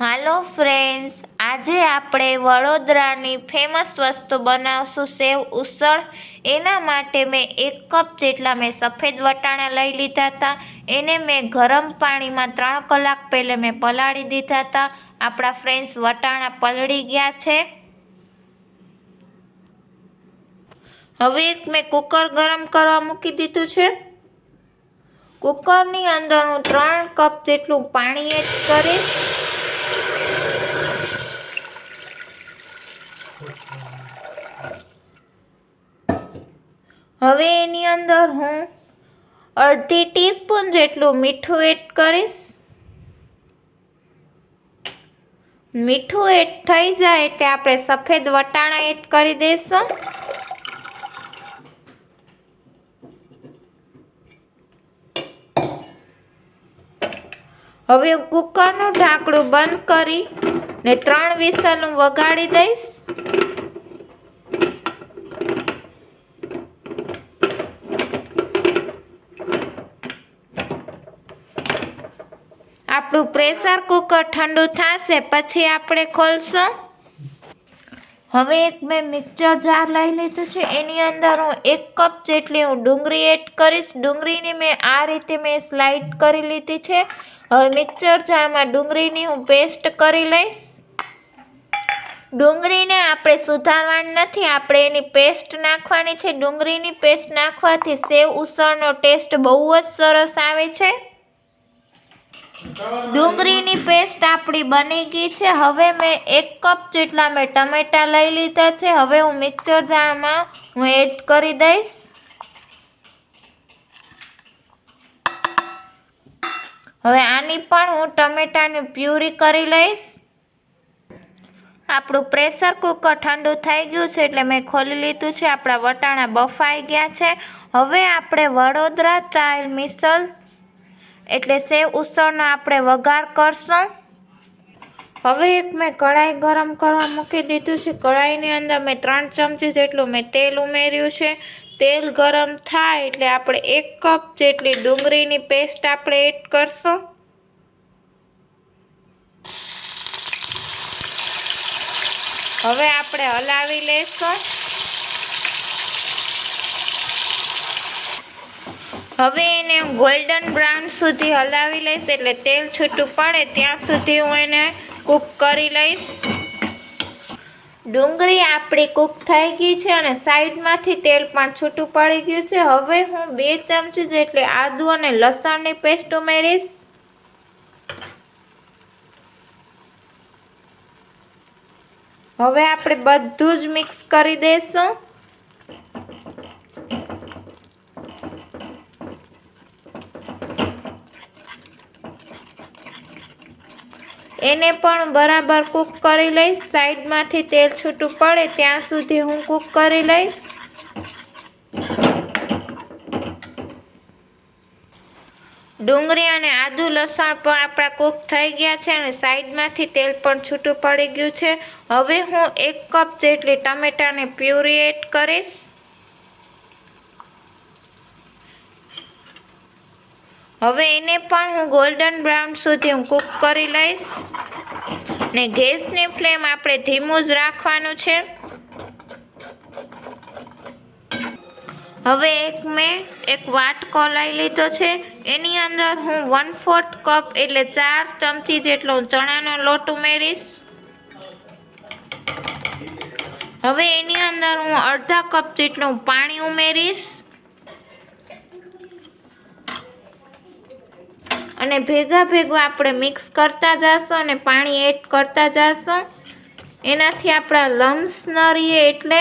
હાલો friends, આજે આપણે વડોદરાની ફેમસ વસ્તુ બનાવશું સેવ ઉસળ. એના માટે મેં એક કપ જેટલા મેં સફેદ વટાણા લઈ લીધા હતા. એને મેં ગરમ પાણીમાં ત્રણ કલાક પહેલાં મેં પલાળી દીધા હતા. આપણા ફ્રેન્ડ્સ વટાણા પલળી ગયા છે. હવે એક મેં કુકર ગરમ કરવા મૂકી દીધું છે. કુકરની અંદર હું ત્રણ કપ જેટલું પાણી એડ કરીશ. હવે એની અંદર હું અડધી ટીસ્પૂન જેટલું મીઠું એડ કરીશ. મીઠું એડ થઈ જાય એટલે આપણે સફેદ વટાણા એડ કરી દઈશું. હવે હું કુકરનું ઢાંકણું બંધ કરી ને ત્રણ વિસલ વગાડી દઈશ. આપણું પ્રેશર કુકર ઠંડુ થશે, પછી આપણે ખોલશું. હવે એક મેં મિક્સર જાર લઈ લીધું છે, એની અંદર હું એક કપ જેટલી હું ડુંગળી એડ કરીશ. ડુંગળીની મેં આ રીતે મેં સ્લાઇડ કરી લીધી છે. હવે મિક્સર જારમાં ડુંગળીની હું પેસ્ટ કરી લઈશ. ડુંગળીને આપણે સુધારવાની નથી, આપણે એની પેસ્ટ નાખવાની છે. ડુંગળીની પેસ્ટ નાખવાથી સેવ ઉસળનો ટેસ્ટ બહુ જ સરસ આવે છે. ડુંગળીની પેસ્ટ આપણી બની ગઈ છે. હવે મેં એક કપ જેટલા મેં ટમેટાં લઈ લીધા છે. હવે હું મિક્સર જારમાં હું એડ કરી દઈશ. હવે આની પણ હું ટમેટાની પ્યુરી કરી લઈશ. આપણું પ્રેશર કુકર ઠંડુ થઈ ગયું છે એટલે મેં ખોલી લીધું છે. આપણા વટાણા બફાઈ ગયા છે. હવે આપણે વડોદરા ટ્રાયલ મિસલ એટલે સેવ ઉસળનો આપણે વઘાર કરશું. હવે એક મેં કઢાઈ ગરમ કરવા મૂકી દીધું છે. કઢાઈની અંદર મેં ત્રણ ચમચી જેટલું મેં તેલ ઉમેર્યું છે. તેલ ગરમ થાય એટલે આપણે એક કપ જેટલી ડુંગળીની પેસ્ટ આપણે એડ કરશું. હવે આપણે હલાવી લેશું. હવે એને ગોલ્ડન બ્રાઉન સુધી હલાવી લઈશ એટલે તેલ છૂટું પડે ત્યાં સુધી હું એને કૂક કરી લઈશ. ડુંગળી આપણી કૂક થઈ ગઈ છે અને સાઈડમાંથી તેલ પણ છૂટું પડી ગયું છે. હવે હું બે ચમચી જેટલી આદુ અને લસણની પેસ્ટ ઉમેરીશ. હવે આપણે બધું જ મિક્સ કરી દઈશું. એને પણ બરાબર કૂક કરી લઈશ. સાઈડમાંથી તેલ છૂટું પડે ત્યાં સુધી હું કૂક કરી લઈશ. ડુંગળી અને આદુ લસણ પણ આપણા કૂક થઈ ગયા છે અને સાઈડમાંથી તેલ પણ છૂટું પડી ગયું છે. હવે હું એક કપ જેટલી ટમેટાને પ્યુરી એડ કરીશ. હવે એને પણ હું ગોલ્ડન બ્રાઉન સુધી હું કૂક કરી લઈશ. ને ગેસની ફ્લેમ આપણે ધીમું જ રાખવાનું છે. હવે એક મેં એક વાટકો લઈ લીધો છે. એની અંદર હું વન ફોર્થ કપ એટલે ચાર ચમચી જેટલો ચણાનો લોટ ઉમેરીશ. હવે એની અંદર હું અડધા કપ જેટલું પાણી ઉમેરીશ. અને ભેગા ભેગું આપણે મિક્સ કરતા જશું અને પાણી એડ કરતા જશું. એનાથી આપણા લમ્સ ન રહીએ એટલે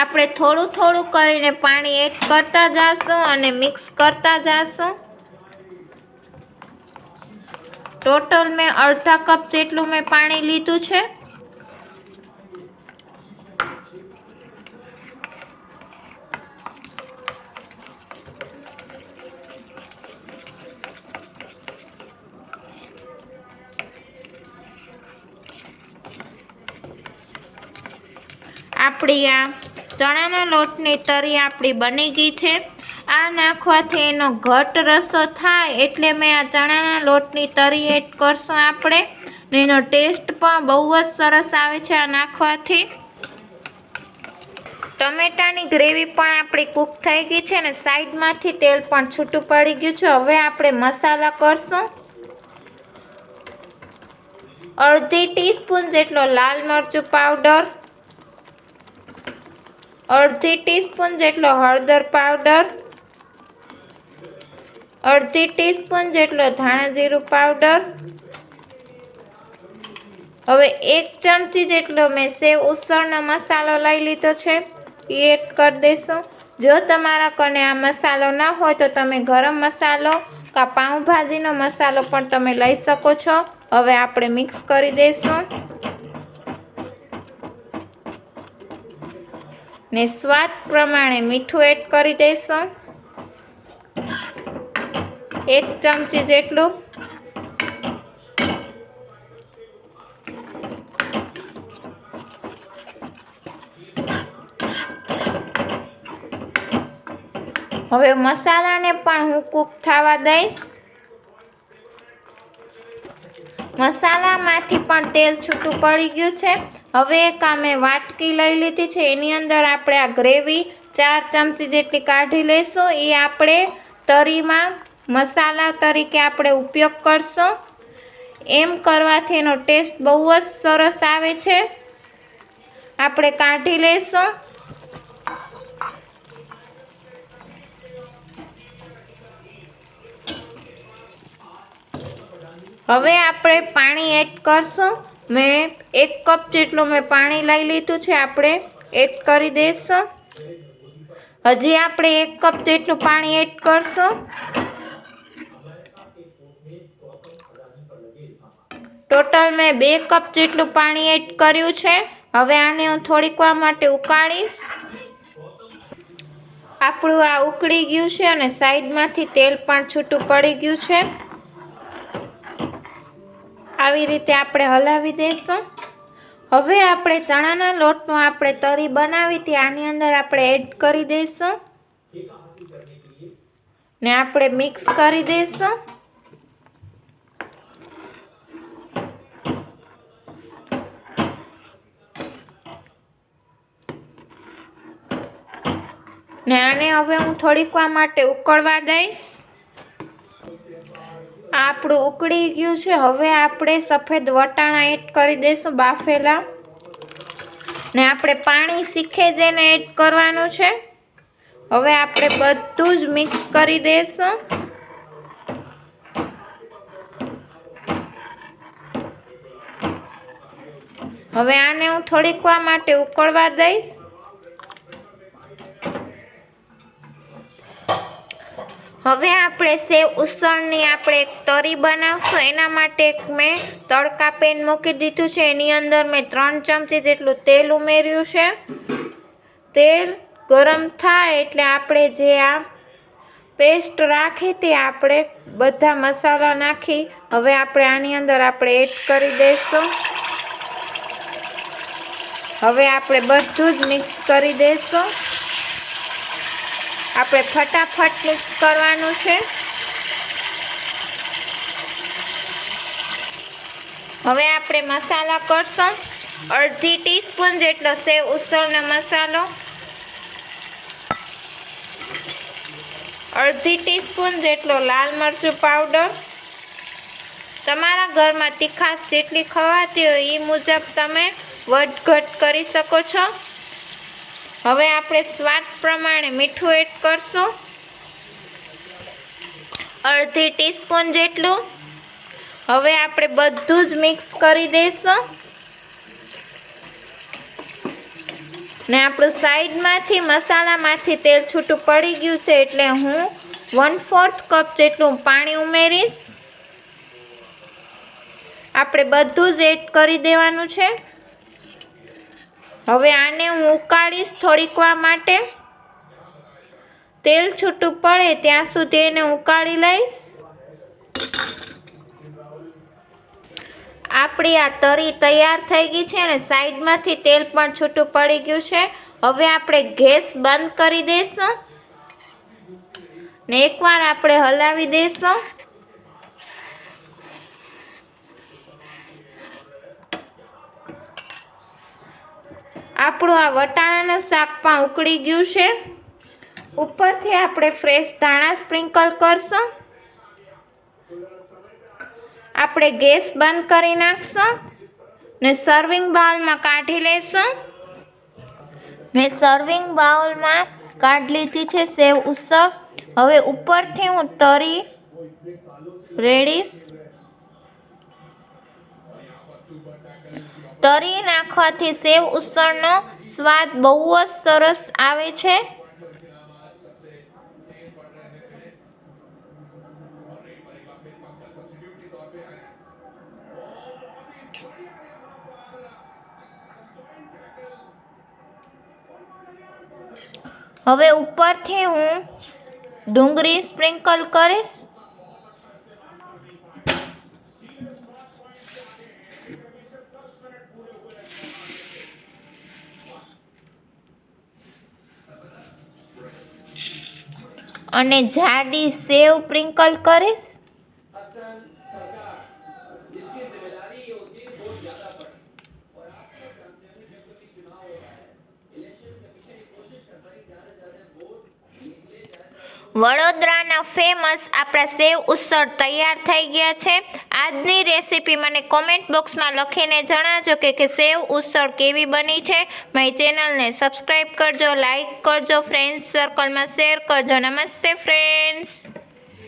આપણે થોડું થોડું કરીને પાણી એડ કરતા જશું અને મિક્સ કરતા જશું. ટોટલ મેં અડધા કપ જેટલું મેં પાણી લીધું છે. આપણી આ ચણાના લોટની તરી આપણી બની ગઈ છે. આ નાખવાથી એનો ઘટ રસો થાય એટલે મેં આ ચણાના લોટની તરી એડ કરશું આપણે. એનો ટેસ્ટ પણ બહુ જ સરસ આવે છે આ નાખવાથી. ટમેટાની ગ્રેવી પણ આપણી કૂક થઈ ગઈ છે અને સાઈડમાંથી તેલ પણ છૂટું પડી ગયું છે. હવે આપણે મસાલા કરશું. અડધી ટીસ્પૂન જેટલો લાલ મરચું પાવડર. અડધી ટીસ્પૂન જેટલો હળદર પાવડર, અડધી ટીસ્પૂન જેટલો ધાણા જીરું પાવડર, હવે એક ચમચી જેટલો મેં સેવ ઉસળનો મસાલો લઈ લીધો છે, એ એડ કરી દઈશું. જો તમારા કને આ મસાલો ના હોય તો તમે ગરમ મસાલો કાં પાઉંભાજીનો મસાલો પણ તમે લઈ શકો છો. હવે આપણે મિક્સ કરી દઈશું. ને સ્વાદ પ્રમાણે મીઠું એડ કરી દઈશું. એક ચમચી જેટલું. હવે મસાલાને પણ હું કૂક થવા દઈશ. મસાલામાંથી પણ તેલ છૂટું પડી ગયું છે. હવે એક અમે વાટકી લઈ લીધી છે. એની અંદર આપણે આ ગ્રેવી ચાર ચમચી જેટલી કાઢી લઈશું. એ આપણે તરીમાં મસાલા તરીકે આપણે ઉપયોગ કરશું. એમ કરવાથી એનો ટેસ્ટ બહુ જ સરસ આવે છે. આપણે કાઢી લઈશું. હવે આપણે પાણી એડ કરશું. મેં એક કપ જેટલું મેં પાણી લઈ લીધું છે, આપણે એડ કરી દઈશું હજી આપણે એક કપ જેટલું પાણી એડ કરશું. ટોટલ મેં બે કપ જેટલું પાણી એડ કર્યું છે. હવે આને હું થોડીક વાર માટે ઉકાળીશ. આપણું આ ઉકળી ગયું છે અને સાઈડમાંથી તેલ પણ છૂટું પડી ગયું છે. આવી રીતે આપણે હલાવી દઈશું હવે આપણે ચણાના લોટનું આપણે તરી બનાવી હતી, આની અંદર આપણે એડ કરી દઈશું ને આપણે મિક્સ કરી દઈશું ને આને હવે હું થોડીક વાર માટે ઉકળવા દઈશ. આપણું ઉકળી ગયું છે. હવે આપણે સફેદ વટાણા એડ કરી દઈશું બાફેલા. ને આપણે પાણી શીખે જઈને એડ કરવાનું છે. હવે આપણે બધું જ મિક્સ કરી દઈશું. હવે આને હું થોડીક વાર માટે ઉકળવા દઈશ. હવે આપણે સેવ ઉસળની આપણે એક તરી બનાવશું. એના માટે એક મેં તડકા પેન મૂકી દીધું છે. એની અંદર મેં ત્રણ ચમચી જેટલું તેલ ઉમેર્યું છે. તેલ ગરમ થાય એટલે આપણે જે આ પેસ્ટ રાખી તે આપણે બધા મસાલા નાખી હવે આપણે આની અંદર આપણે એડ કરી દઈશું હવે આપણે બધું જ મિક્સ કરી દઈશું આપણે ફટાફટ મિક્સ કરવાનું છે. હવે આપણે મસાલા કરશું. અડધી ટીસ્પૂન જેટલો સેવ ઉસળનો મસાલો. અડધી ટીસ્પૂન જેટલો લાલ મરચું પાવડર. તમારા ઘરમાં તીખાશ જેટલી ખવાતી હોય એ મુજબ તમે વધઘટ કરી શકો છો. હવે આપણે સ્વાદ પ્રમાણે મીઠું એડ કરશું. અડધી ટીસ્પૂન જેટલું. હવે આપણે બધું જ મિક્સ કરી દઈશું. ને આપણું સાઈડમાંથી, મસાલામાંથી તેલ છૂટું પડી ગયું છે એટલે હું વન ફોર્થ કપ જેટલું પાણી ઉમેરીશ. આપણે બધું જ એડ કરી દેવાનું છે. હવે આને હું ઉકાળીશ થોડીક વાર માટે. તેલ છૂટું પડે ત્યાં સુધી એને ઉકાળી લઈશ. આપણી આ તરી તૈયાર થઈ ગઈ છે અને સાઈડમાંથી તેલ પણ છૂટું પડી ગયું છે. હવે આપણે ગેસ બંધ કરી દઈશું. ને એકવાર આપણે હલાવી દઈશું. આપણું આ વટાણાનું શાક પણ ઉકળી ગયું છે. ઉપરથી આપણે ફ્રેશ ધાણા સ્પ્રિંકલ કરશું. આપણે ગેસ બંધ કરી નાખશું ને સર્વિંગ બાઉલમાં કાઢી લઈશું મેં સર્વિંગ બાઉલમાં કાઢી લીધી છે સેવ ઉત્સવ હવે ઉપરથી હું તરી રેડીશ. તરી નાખવાથી સેવ ઉસળનો સ્વાદ બહુ જ સરસ આવે છે. હવે ઉપરથી હું ડુંગળી સ્પ્રિંકલ કરીશ. અને જાડી સેવ પ્રિંકલ કરીશ. વડોદરાના ફેમસ આપણા સેવ ઉસળ તૈયાર થઈ ગયા છે. આજની રેસીપી મને કોમેન્ટ બોક્સમાં લખીને જણાવજો કે સેવ ઉસળ કેવી બની છે. મારી ચેનલને સબસ્ક્રાઈબ કરજો લાઈક કરજો ફ્રેન્ડ્સ સર્કલમાં શેર કરજો. નમસ્તે ફ્રેન્ડ્સ